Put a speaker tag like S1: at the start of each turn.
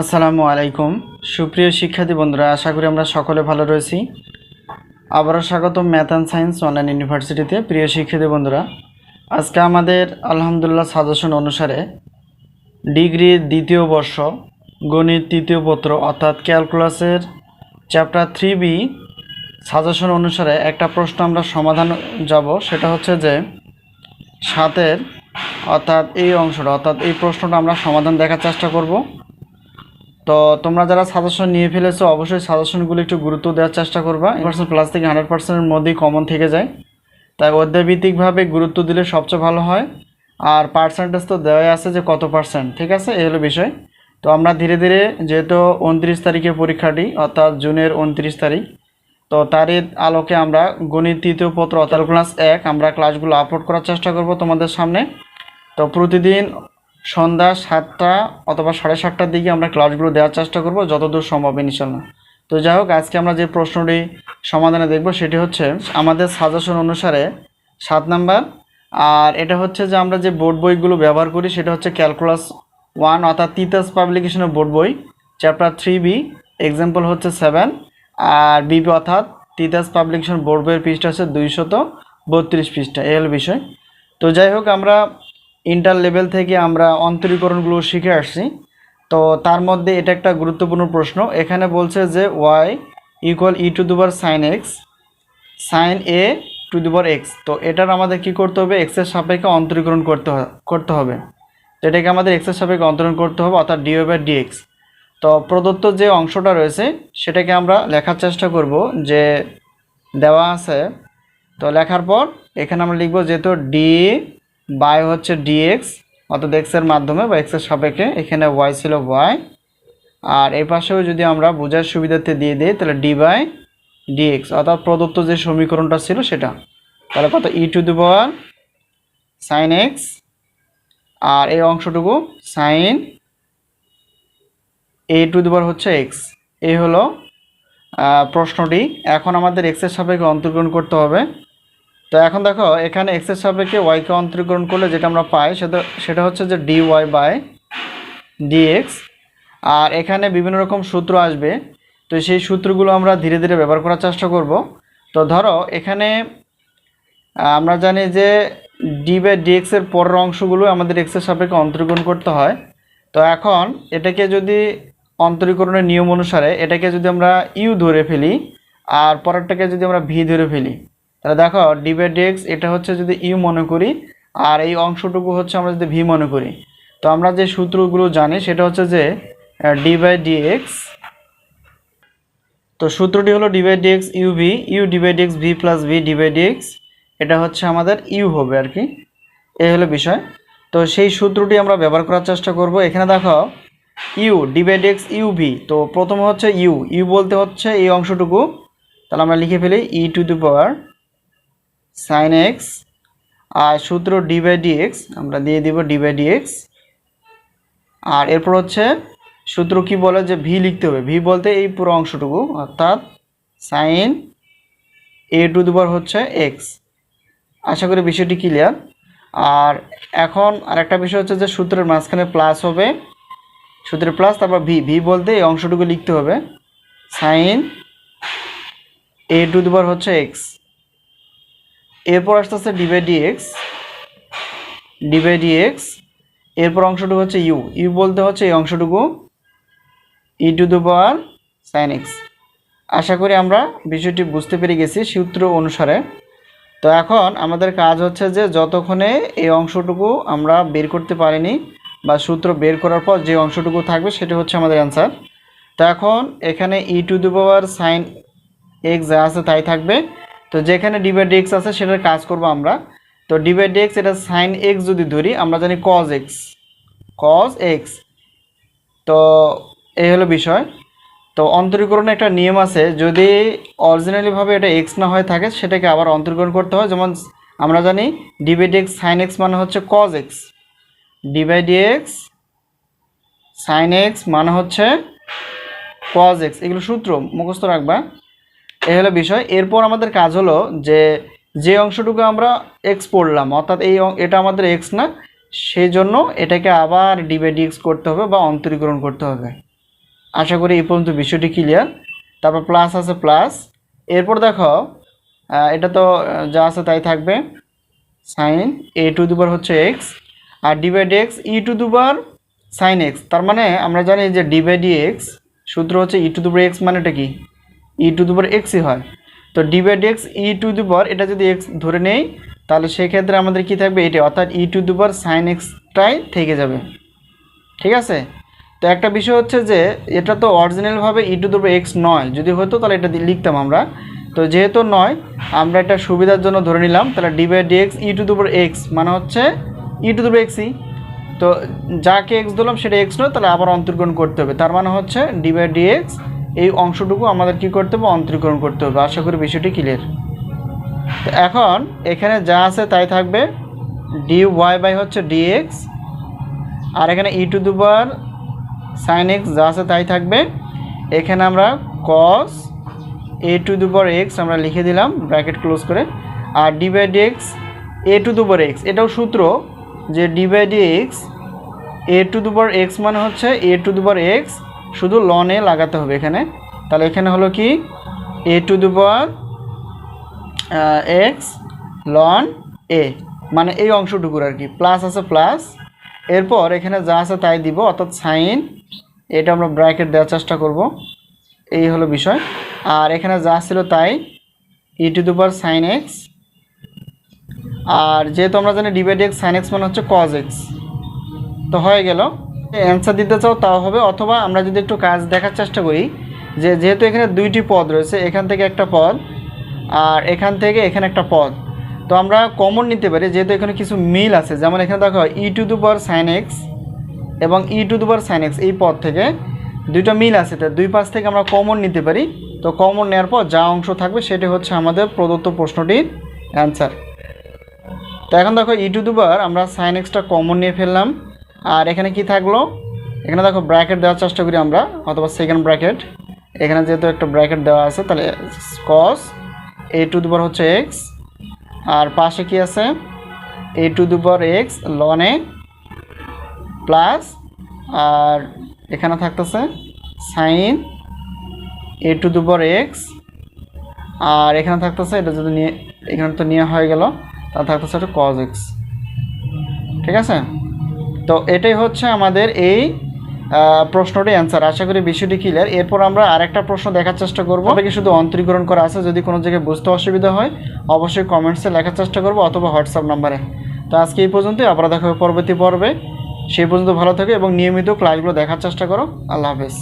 S1: আসসালামু আলাইকুম। সুপ্রিয় শিক্ষার্থী বন্ধুরা, আশা করি আমরা সকলে ভালো রয়েছি। আবারও স্বাগত ম্যাথ অ্যান্ড সায়েন্স অনলাইন ইউনিভার্সিটিতে। প্রিয় শিক্ষার্থী বন্ধুরা, আজকে আমাদের আলহামদুলিল্লাহ সাজেশন অনুসারে ডিগ্রির দ্বিতীয় বর্ষ, গণিত তৃতীয় পত্র অর্থাৎ ক্যালকুলাসের চ্যাপ্টার থ্রি বি সাজেশন অনুসারে একটা প্রশ্ন আমরা সমাধান যাব, সেটা হচ্ছে যে সাতের অর্থাৎ এই অংশটা, অর্থাৎ এই প্রশ্নটা আমরা সমাধান দেখার চেষ্টা করব। তো তোমরা যারা সাজেশন নিয়ে ফেলেছো, অবশ্যই সাজেশনগুলো একটু গুরুত্ব দেওয়ার চেষ্টা করবা। পার্সেন্ট প্লাস থেকে হান্ড্রেড পার্সেন্টের মধ্যেই কমন থেকে যায়। তাই অধ্যায়ভিত্তিকভাবে গুরুত্ব দিলে সবচেয়ে ভালো হয়। আর পার্সেন্টেজ তো দেওয়াই আছে যে কত পার্সেন্ট ঠিক আছে? এই হলো বিষয়। তো আমরা ধীরে ধীরে যেহেতু উনত্রিশ তারিখে পরীক্ষাটি, অর্থাৎ জুনের উনত্রিশ তারিখ, তো তারই আলোকে আমরা গণিত তৃতীয় পত্র, অর্থাৎ ক্লাস এক, আমরা ক্লাসগুলো আপলোড করার চেষ্টা করব তোমাদের সামনে। তো প্রতিদিন সন্ধ্যা সাতটা অথবা সাড়ে সাতটার দিকে আমরা ক্লাসগুলো দেওয়ার চেষ্টা করব, যতদূর সম্ভব ইনশাল্লাহ। তো যাই হোক, আজকে আমরা যে প্রশ্নটি সমাধানে দেখব সেটি হচ্ছে আমাদের সাজেশন অনুসারে সাত নাম্বার, আর এটা হচ্ছে যে আমরা যে বোর্ড বইগুলো ব্যবহার করি সেটা হচ্ছে ক্যালকুলাস ওয়ান অর্থাৎ তিতাস পাবলিকেশনের বোর্ড বই চ্যাপ্টার থ্রি বি এক্সাম্পল হচ্ছে সেভেন আর বিপি অর্থাৎ তিতাস পাবলিকেশন বোর্ড বইয়ের পৃষ্ঠা হচ্ছে দুইশত বত্রিশ পৃষ্ঠা, এই হলো বিষয়। তো যাই হোক, আমরা ইন্টার লেভেল থেকে আমরা অন্তরীকরণগুলো শিখে আসছি। তো তার মধ্যে এটা একটা গুরুত্বপূর্ণ প্রশ্ন। এখানে বলছে যে ওয়াই ইকুয়াল ই টু দুবার sine x sine a to দুবার এক্স তো এটার আমাদের কি করতে হবে? এক্সের সাপেক্ষে অন্তরীকরণ করতে করতে হবে। তো এটাকে আমাদের এক্সের সাপেক্ষে অন্তরণ করতে হবে, অর্থাৎ ডিও বাই ডিএক্স তো প্রদত্ত যে অংশটা রয়েছে, সেটাকে আমরা লেখার চেষ্টা করব যে দেওয়া আছে। তো লেখার পর এখানে আমরা লিখব যেহেতু ডি বাই হচ্ছে ডিএক্স অর্থাৎ এক্সের মাধ্যমে বা এক্সের সাপেক্ষে, এখানে ওয়াই ছিল ওয়াই আর এই পাশেও যদি আমরা বোঝার সুবিধার্থে দিয়ে দিই, তাহলে ডি বাই ডিএক্স অর্থাৎ প্রদত্ত যে সমীকরণটা ছিল সেটা। তাহলে কত? E to the power sine x আর এই অংশটুকু সাইন এ টু দি পাওয়ার হচ্ছে এক্স এই হলো প্রশ্নটি। এখন আমাদের এক্সের সাপেক্ষে অন্তর্গ্রহণ করতে হবে। তো এখন দেখো, এখানে এক্সের সাপেক্ষে ওয়াইকে অন্তরীকরণ করলে যেটা আমরা পাই সেটা সেটা হচ্ছে যে ডি ওয়াই বাই ডিএক্স আর এখানে বিভিন্ন রকম সূত্র আসবে। তো সেই সূত্রগুলো আমরা ধীরে ধীরে ব্যবহার করার চেষ্টা করব। তো ধরো, এখানে আমরা জানি যে ডি বাই ডিএক্সের পরের অংশগুলো আমাদের এক্সের সাপেক্ষে অন্তরীকরণ করতে হয়। তো এখন এটাকে যদি অন্তরীকরণের নিয়ম অনুসারে এটাকে যদি আমরা ইউ ধরে ফেলি, আর পরেরটাকে যদি আমরা ভি ধরে ফেলি তাহলে দেখো ডি বাই ডিএক্স এটা হচ্ছে যদি ইউ মনে করি, আর এই অংশটুকু হচ্ছে আমরা যদি ভি মনে করি। তো আমরা যে সূত্রগুলো জানি, সেটা হচ্ছে যে ডি বাই ডিএক্স তো সূত্রটি হলো d by dx u v u d by dx v plus v d by dx এটা হচ্ছে আমাদের ইউ হবে আর কি। এই হলো বিষয়। তো সেই সূত্রটি আমরা ব্যবহার করার চেষ্টা করব। এখানে দেখো u d by dx u v তো প্রথম হচ্ছে ইউ ইউ বলতে হচ্ছে এই অংশটুকু। তাহলে আমরা লিখে ফেলি e to the power sine x আর সূত্র ডি বাই ডিএক্স আমরা দিয়ে দিব ডি বাই ডিএক্স আর এরপর হচ্ছে সূত্র কি বলে যে ভি লিখতে হবে? ভি বলতে এই পুরো অংশটুকু, অর্থাৎ সাইন এ টু দি পাওয়ার হচ্ছে এক্স আশা করি বিষয়টি ক্লিয়ার আর এখন আরেকটা বিষয় হচ্ছে যে সূত্রের মাঝখানে প্লাস হবে। সূত্রের প্লাস তারপর ভি ভি বলতে এই অংশটুকু লিখতে হবে। সাইন এ টু দি পাওয়ার হচ্ছে এক্স এরপর আসতে আসতে ডিবাই ডিএক্স ডিবাই ডিএক্স এরপর অংশটুকু হচ্ছে ইউ ইউ বলতে হচ্ছে এই অংশটুকু e to the power sine x আশা করি আমরা বিষয়টি বুঝতে পেরে গেছি সূত্র অনুসারে। তো এখন আমাদের কাজ হচ্ছে যে যতক্ষণে এই অংশটুকু আমরা বের করতে পারিনি বা সূত্র বের করার পর যে অংশটুকু থাকবে সেটা হচ্ছে আমাদের অ্যান্সার তো এখন এখানে e to the power sine x যা আছে তাই থাকবে। তো যেখানে ডিভাইড এক্স আছে, সেটার কাজ করব আমরা। তো ডিভাইড এক্স এটা সাইন এক্স যদি ধরি, আমরা জানি কজ এক্স কজ এক্স তো এই হলো বিষয়। তো অন্তরীকরণে একটা নিয়ম আছে, যদি অরিজিনালিভাবে এটা এক্স না হয়ে থাকে, সেটাকে আবার অন্তরীকরণ করতে হয়। যেমন আমরা জানি ডিভাইড এক্স সাইন এক্স মানে হচ্ছে cos x divide x sine x মানে হচ্ছে কজ এক্স এগুলো সূত্র, মুখস্থ রাখবা। এই হলো বিষয়। এরপর আমাদের কাজ হলো যে যে অংশটুকু আমরা এক্স পড়লাম, অর্থাৎ এই এটা আমাদের এক্স না সেই জন্য এটাকে আবার ডিভাইড এক্স করতে হবে বা অন্তরীকরণ করতে হবে। আশা করি এই পর্যন্ত বিষয়টি ক্লিয়ার তারপর প্লাস আছে প্লাস এরপর দেখো এটা তো যা আছে তাই থাকবে। সাইন এ টু দুবার হচ্ছে এক্স আর ডিভাইড এক্স ই টু দুবার সাইন এক্স তার মানে আমরা জানি যে ডিভাইড এক্স সূত্র হচ্ছে ই টু দুবার এক্স মানেটা কি? ই টু দুবার এক্সই হয়। তো d divide x e to দুবার এটা যদি এক্স ধরে নেই, তাহলে সেক্ষেত্রে আমাদের কি থাকবে এটা, অর্থাৎ ই টু দুবার সাইন এক্সটাই থেকে যাবে। ঠিক আছে? তো একটা বিষয় হচ্ছে যে, এটা তো অরিজিনালভাবে ই টু দুবার এক্স নয়। যদি হতো তাহলে এটা লিখতাম আমরা। তো যেহেতু নয়, আমরা এটা সুবিধার জন্য ধরে নিলাম, তাহলে ডিভাইড এক্স ই টু দুবার এক্স মানে হচ্ছে ই টু দুবার এক্সই তো যাকে এক্স দিলাম সেটা এক্স নয়, তাহলে আবার অন্তর্গ্রহণ করতে হবে। তার মানে হচ্ছে ডি ডিভাইড এক্স এই অংশটুকু আমাদের কি করতে হবে? অন্তরীকরণ করতে হবে। আশা করি বিষয়টি ক্লিয়ার তো এখন এখানে যা আছে তাই থাকবে। ডি ওয়াই বাই হচ্ছে ডিএক্স আর এখানে ই টু দুবার সাইন এক্স যা আছে তাই থাকবে। এখানে আমরা কস এ টু দুবার এক্স আমরা লিখে দিলাম ব্র্যাকেট ক্লোজ করে। আর ডিভাইড এক্স এ টু দুবার এক্স এটাও সূত্র যে ডিভাইড এক্স এ টু দুবার এক্স মানে হচ্ছে এ টু দুবার এক্স শুধু লনে লাগাতে হবে এখানে। তাহলে এখানে হলো কি? এ টু দুবার এক্স লন এ মানে এই অংশটুকুর আর কি প্লাস আছে প্লাস এরপর এখানে যা আছে তাই দিব, অর্থাৎ সাইন এটা আমরা ব্র্যাকেট দেওয়ার চেষ্টা করব। এই হলো বিষয়। আর এখানে যা ছিল তাই ই টু দুবার সাইন এক্স আর যেহেতু আমরা জানি ডিভাইড এক্স সাইন এক্স মানে হচ্ছে কজ এক্স তো হয়ে গেল। অ্যান্সার দিতে চাও, তাও হবে। অথবা আমরা যদি একটু কাজ দেখার চেষ্টা করি, যে যেহেতু এখানে দুইটি পদ রয়েছে, এখান থেকে একটা পদ আর এখান থেকে এখানে একটা পদ। তো আমরা কমন নিতে পারি, যেহেতু এখানে কিছু মিল আছে। যেমন এখানে দেখো ই টু দু পাওয়ার সাইন এক্স এবং ই টু দু পাওয়ার সাইন এক্স এই পদ থেকে দুইটা মিল আছে। তো দুই পাশ থেকে আমরা কমন নিতে পারি। তো কমন নেওয়ার পর যা অংশ থাকবে, সেটি হচ্ছে আমাদের প্রদত্ত প্রশ্নটির অ্যান্সার তো এখন দেখো ই টু দুবার আমরা সাইন এক্সটা কমন নিয়ে ফেললাম। আর এখানে কি থাকল? এখানে দেখো ব্র্যাকেট দেওয়ার চেষ্টা করি আমরা, অথবা সেকেন্ড ব্র্যাকেট এখানে যেহেতু একটা ব্র্যাকেট দেওয়া আছে, তাহলে কস এ টু দুবার হচ্ছে এক্স আর পাশে কি আছে? এ টু দুবার এক্স লন লনে প্লাস আর এখানে থাকতেছে সাইন এ টু দুবার এক্স আর এখানে থাকতেছে, এটা যদি নিয়ে, এখানে তো নিয়ে হয়ে গেল, তাহলে থাকতেছে একটা কজ এক্স ঠিক আছে? তো এটাই হচ্ছে আমাদের এই প্রশ্নটি অ্যান্সার আশা করি বিষয়টি ক্লিয়ার এরপর আমরা আরেকটা প্রশ্ন দেখার চেষ্টা করব। আপনাকে শুধু অন্তরীকরণ করা আছে যদি কোনো জায়গায় বুঝতে অসুবিধা হয় অবশ্যই কমেন্টসে লেখার চেষ্টা করব অথবা হোয়াটসঅ্যাপ নাম্বারে তো আজকে এই পর্যন্তই আবার দেখা হবে পরবর্তী পর্বে। সেই পর্যন্ত ভালো থাকে এবং নিয়মিত ক্লাসগুলো দেখার চেষ্টা করো। আল্লাহ হাফেজ।